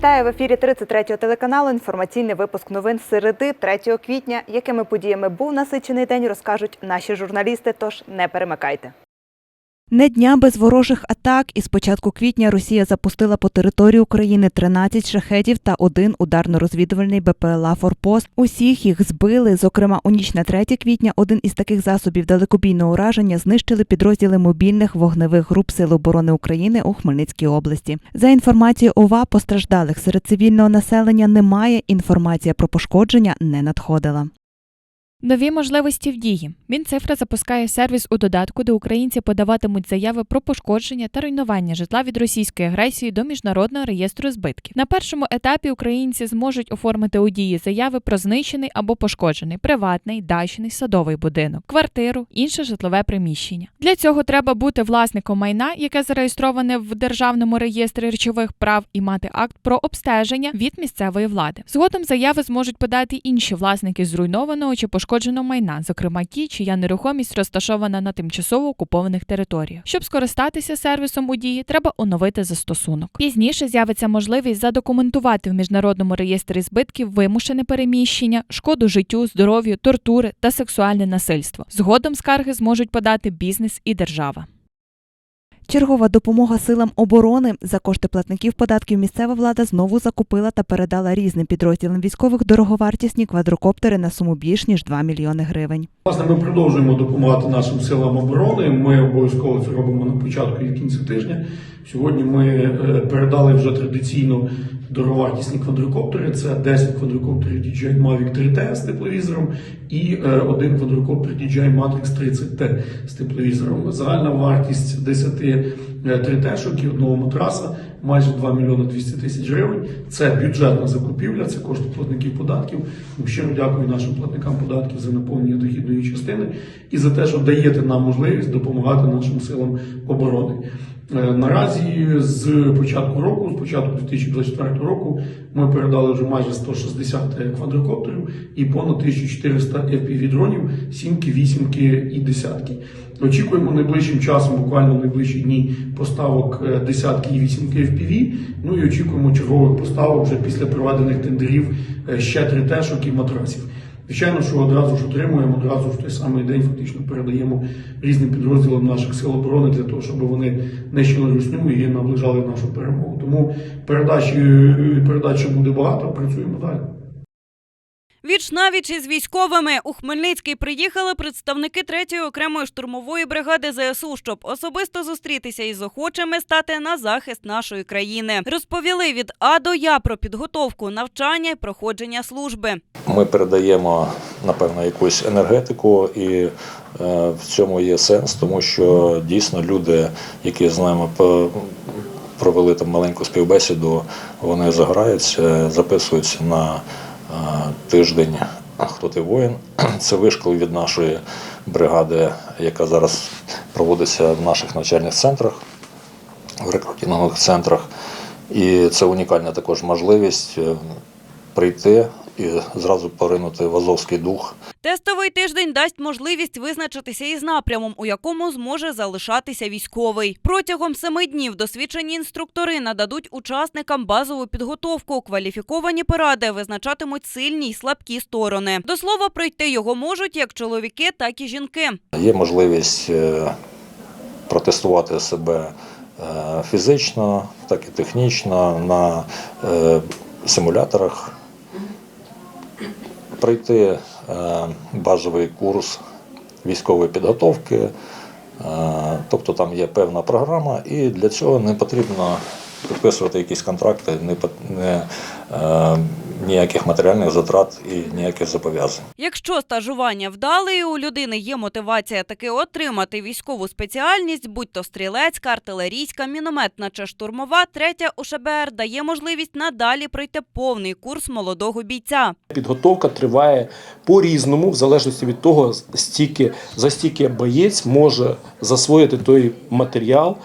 Вітаю в ефірі 33-го телеканалу. Інформаційний випуск новин середи 3 квітня. Якими подіями був насичений день, розкажуть наші журналісти. Тож не перемикайте. Не дня без ворожих атак. Із початку квітня Росія запустила по території України 13 шахедів та один ударно-розвідувальний БПЛА «Форпост». Усіх їх збили. Зокрема, у ніч на 3 квітня один із таких засобів далекобійного ураження знищили підрозділи мобільних вогневих груп Сил оборони України у Хмельницькій області. За інформацією ОВА, постраждалих серед цивільного населення немає. Інформація про пошкодження не надходила. Нові можливості в дії. Мінцифра запускає сервіс у додатку, де українці подаватимуть заяви про пошкодження та руйнування житла від російської агресії до міжнародного реєстру збитків. На першому етапі українці зможуть оформити у дії заяви про знищений або пошкоджений приватний, дачний, садовий будинок, квартиру, інше житлове приміщення. Для цього треба бути власником майна, яке зареєстроване в державному реєстрі речових прав, і мати акт про обстеження від місцевої влади. Згодом заяви зможуть подати інші власники зруйнованого чи пошкодженого майна, зокрема ті, чия нерухомість розташована на тимчасово окупованих територіях. Щоб скористатися сервісом у дії, треба оновити застосунок. Пізніше з'явиться можливість задокументувати в міжнародному реєстрі збитків вимушене переміщення, шкоду життю, здоров'ю, тортури та сексуальне насильство. Згодом скарги зможуть подати бізнес і держава. Чергова допомога силам оборони за кошти платників податків місцева влада знову закупила та передала різним підрозділам військових дороговартісні квадрокоптери на суму більш ніж 2 мільйони гривень. Власне, ми продовжуємо допомагати нашим силам оборони. Ми обов'язково це робимо на початку і кінці тижня. Сьогодні ми е, передали вже традиційно дороговартісні квадрокоптери. Це 10 квадрокоптерів DJI Mavic 3T з тепловізором і е, один квадрокоптер DJI Matrix 30T з тепловізором. Загальна вартість 10 3T-шок і одного матраса майже 2 мільйони 200 тисяч гривень. Це бюджетна закупівля, це кошти платників податків. Щиро дякую нашим платникам податків за наповнення дохідної частини і за те, що даєте нам можливість допомагати нашим силам оборони. Е, Наразі з початку року, з початку 2024 року, ми передали вже майже 160 квадрокоптерів і понад 1400 FPV-дронів, сімки, вісімки і десятки. Очікуємо найближчим часом, буквально найближчі дні, поставок е, десятки і вісімки FPV. Ну і очікуємо чергових поставок вже після проведених тендерів е, ще три тешок і матрасів. Звичайно, що одразу ж отримуємо, одразу ж в той самий день фактично передаємо різним підрозділам наших сил оборони для того, щоб вони нищили русню і наближали нашу перемогу. Тому передачі передача буде багато, працюємо далі. Віч навіч із військовими у Хмельницький приїхали представники 3-ї окремої штурмової бригади ЗСУ, щоб особисто зустрітися із охочими стати на захист нашої країни. Розповіли від А до Я про підготовку, навчання і проходження служби. Ми передаємо напевно якусь енергетику, і е, в цьому є сенс, тому що дійсно люди, які з нами провели там маленьку співбесіду, вони заграються, записуються на тиждень. Хто ти воїн? Це вишкіл від нашої бригади, яка зараз проводиться в наших навчальних центрах, в рекрутингових центрах. І це унікальна також можливість е, прийти і зразу поринути в азовський дух. Тестовий тиждень дасть можливість визначитися із напрямом, у якому зможе залишатися військовий. Протягом семи днів досвідчені інструктори нададуть учасникам базову підготовку. Кваліфіковані поради визначатимуть сильні й слабкі сторони. До слова, пройти його можуть як чоловіки, так і жінки. Є можливість е, протестувати себе е, фізично, так і технічно на е, симуляторах, пройти е, базовий курс військової підготовки. Е, Тобто там є певна програма, і для цього не потрібно підписувати якісь контракти, не, е, ніяких матеріальних затрат і ніяких зобов'язань. Якщо стажування вдале і у людини є мотивація таки отримати військову спеціальність, будь то стрілецька, артилерійська, мінометна чи штурмова, третя УШБР дає можливість надалі пройти повний курс молодого бійця. Підготовка триває по-різному, в залежності від того, стільки, за стільки боєць може засвоїти той матеріал,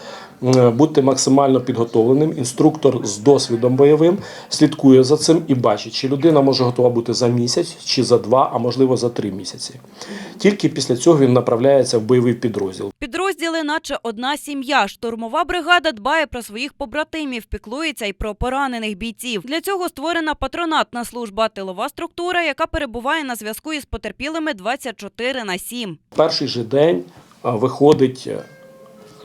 бути максимально підготовленим. Інструктор з досвідом бойовим слідкує за цим і бачить, чи людина може готова бути за місяць, чи за два, а можливо за три місяці. Тільки після цього він направляється в бойовий підрозділ. Підрозділи, наче одна сім'я. Штурмова бригада дбає про своїх побратимів, піклується й про поранених бійців. Для цього створена патронатна служба, тилова структура, яка перебуває на зв'язку із потерпілими 24 на 7. Перший же день виходить е,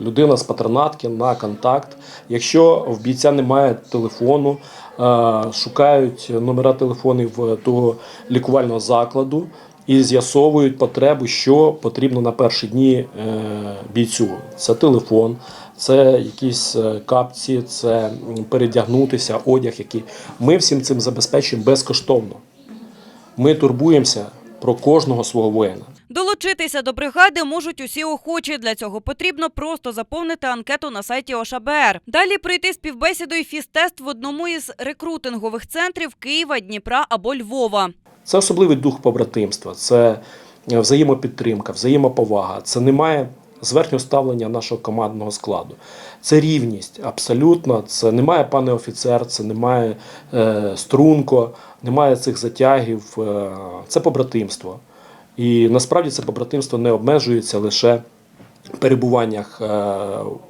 людина з патронатки на контакт. Якщо в бійця немає телефону, е, шукають номера телефонів е, того лікувального закладу і з'ясовують потребу, що потрібно на перші дні е, бійцю. Це телефон, це якісь капці, це передягнутися, одяг, який ми всім цим забезпечуємо безкоштовно. Ми турбуємося про кожного свого воїна. Долучитися до бригади можуть усі охочі. Для цього потрібно просто заповнити анкету на сайті ОШБР. Далі пройти співбесіду і фізтест в одному із рекрутингових центрів Києва, Дніпра або Львова. Це особливий дух побратимства, це е, взаємопідтримка, взаємоповага. Це немає зверхнього ставлення нашого командного складу. Це рівність, абсолютно. Це немає пане офіцер, це немає е, струнко, немає цих затягів. Е, це побратимство. І насправді це побратимство не обмежується лише перебуваннях е,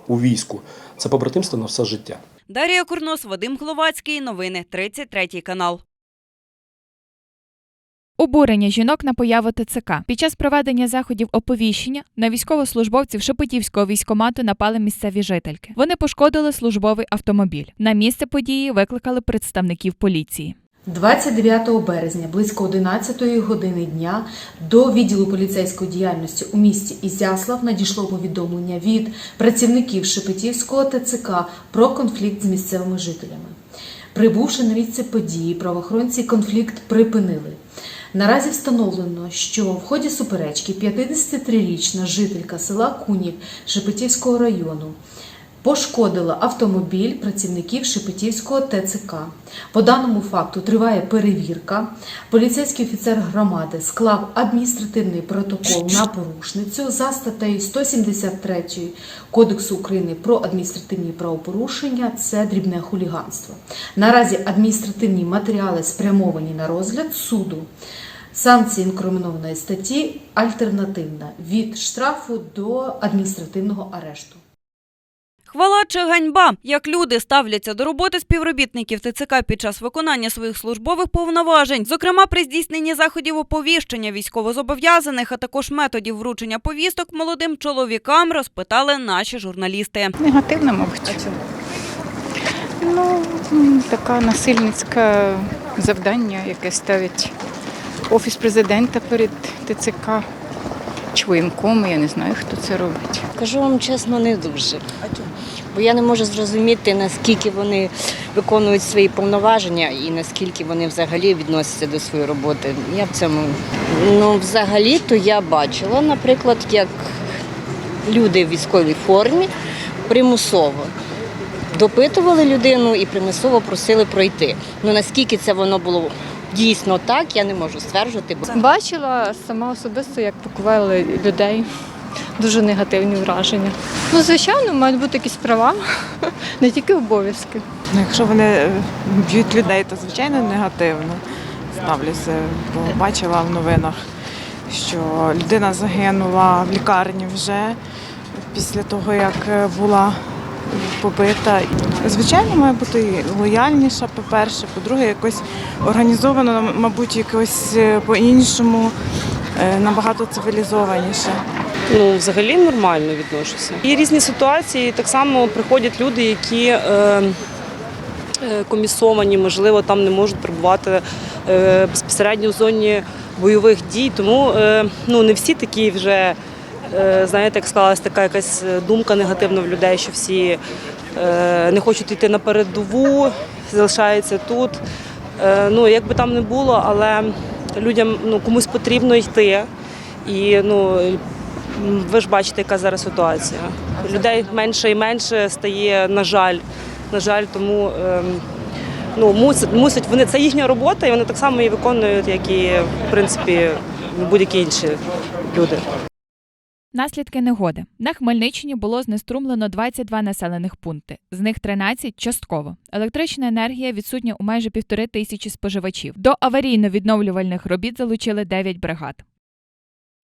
у війську. Це побратимство на все життя. Дар'я Курнос, Вадим Гловацький. Новини 33 канал. Обурення жінок на появу ТЦК. Під час проведення заходів оповіщення на військовослужбовців Шепетівського військкомату напали місцеві жительки. Вони пошкодили службовий автомобіль. На місце події викликали представників поліції. 29 березня близько 11 години дня до відділу поліцейської діяльності у місті Ізяслав надійшло повідомлення від працівників Шепетівського ТЦК про конфлікт з місцевими жителями. Прибувши на місце події, правоохоронці конфлікт припинили. Наразі встановлено, що в ході суперечки 53-річна жителька села Кунів Шепетівського району пошкодила автомобіль працівників Шепетівського ТЦК. По даному факту триває перевірка. Поліцейський офіцер громади склав адміністративний протокол на порушницю за статтею 173 Кодексу України про адміністративні правопорушення. Це дрібне хуліганство. Наразі адміністративні матеріали спрямовані на розгляд суду. Санкція інкримінованої статті альтернативна від штрафу до адміністративного арешту. Хвала чи ганьба, як люди ставляться до роботи співробітників ТЦК під час виконання своїх службових повноважень, зокрема при здійсненні заходів оповіщення військовозобов'язаних, а також методів вручення повісток молодим чоловікам, розпитали наші журналісти. Негативно, мабуть. А чому? Ну, така насильницьке завдання, яке ставить Офіс президента перед ТЦК чи я не знаю, хто це робить. Кажу вам чесно, не дуже. Бо я не можу зрозуміти, наскільки вони виконують свої повноваження і наскільки вони взагалі відносяться до своєї роботи. Я в цьому ну, взагалі-то я бачила, наприклад, як люди в військовій формі примусово допитували людину і примусово просили пройти. Ну наскільки це воно було дійсно так, я не можу стверджувати. Бо Бачила сама особисто, як пакували людей. Дуже негативні враження. Ну, звичайно, мають бути якісь права, не тільки обов'язки. Ну, якщо вони е, б'ють людей, то звичайно негативно ставлюся. Бо бачила в новинах, що людина загинула в лікарні вже після того, як е, була побита. Звичайно, має бути лояльніша, по-перше, по-друге, якось організовано, мабуть, якось е, по-іншому, набагато цивілізованіше. Ну, взагалі нормально відношуся. Є різні ситуації. Так само приходять люди, які е, е, комісовані, можливо, там не можуть перебувати е, безпосередньо в зоні бойових дій. Тому е, ну, не всі такі вже, е, знаєте, як склалась така якась думка негативна в людей, що всі е, не хочуть йти на передову, залишаються тут. Е, ну, як би там не було, але людям ну, комусь потрібно йти. І ну, Ви ж бачите, яка зараз ситуація. Людей менше і менше стає, на жаль. На жаль, тому ем, ну, мусять, мусять вони це їхня робота, і вони так само її виконують, як і в принципі будь-які інші люди. Наслідки негоди. На Хмельниччині було знеструмлено 22 населених пункти, з них 13 – частково. Електрична енергія відсутня у майже півтори тисячі споживачів. До аварійно-відновлювальних робіт залучили 9 бригад.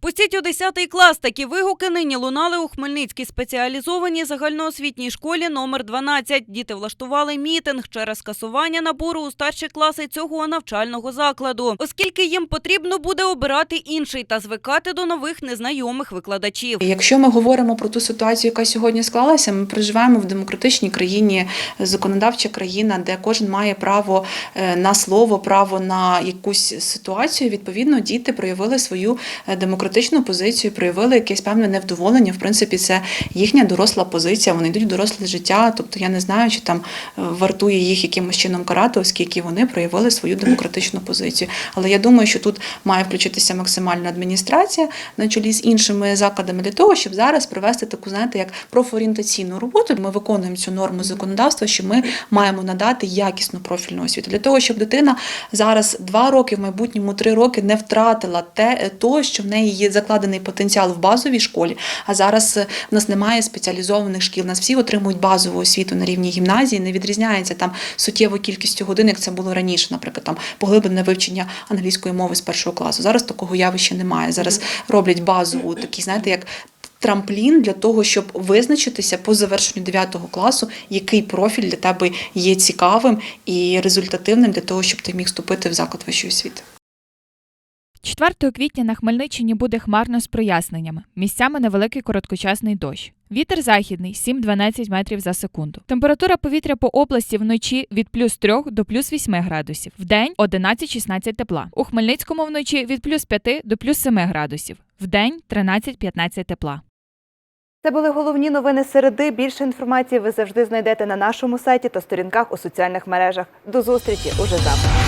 Пустіть у 10 клас. Такі вигуки нині лунали у Хмельницькій спеціалізованій загальноосвітній школі номер 12. Діти влаштували мітинг через скасування набору у старші класи цього навчального закладу, оскільки їм потрібно буде обирати інший та звикати до нових незнайомих викладачів. Якщо ми говоримо про ту ситуацію, яка сьогодні склалася, ми проживаємо в демократичній країні, законодавча країна, де кожен має право е, на слово, право на якусь ситуацію. Відповідно, діти проявили свою е, демократичну позицію, проявили якесь певне невдоволення. В принципі, це їхня доросла позиція. Вони йдуть в доросле життя. Тобто я не знаю, чи там е, вартує їх якимось чином карати, оскільки вони проявили свою демократичну позицію. Але я думаю, що тут має включитися максимальна адміністрація на чолі з іншими закладами для того, щоб зараз провести таку, знаєте, як профорієнтаційну роботу. Ми виконуємо цю норму законодавства, що ми маємо надати якісну профільну освіту для того, щоб дитина зараз два роки, в майбутньому три роки не втратила те, то, що в неї є закладений потенціал в базовій школі. А зараз е, в нас немає спеціалізованих шкіл. Нас всі отримують базову освіту на рівні гімназії. Не відрізняється там суттєво кількістю годин, як це було раніше, наприклад, там поглиблене вивчення англійської мови з першого класу. Зараз такого явища немає. Зараз роблять базову такі, знаєте, як. Трамплін для того, щоб визначитися по завершенню 9 класу, який профіль для тебе є цікавим і результативним для того, щоб ти міг вступити в заклад вищої освіти. 4 квітня на Хмельниччині буде хмарно з проясненнями. Місцями невеликий короткочасний дощ. Вітер західний 7-12 метрів за секунду. Температура повітря по області вночі від плюс 3 до плюс 8 градусів. Вдень 11-16 тепла. У Хмельницькому вночі від плюс 5 до плюс 7 градусів. Вдень 13-15 тепла. Це були головні новини середи. Більше інформації ви завжди знайдете на нашому сайті та сторінках у соціальних мережах. До зустрічі уже завтра.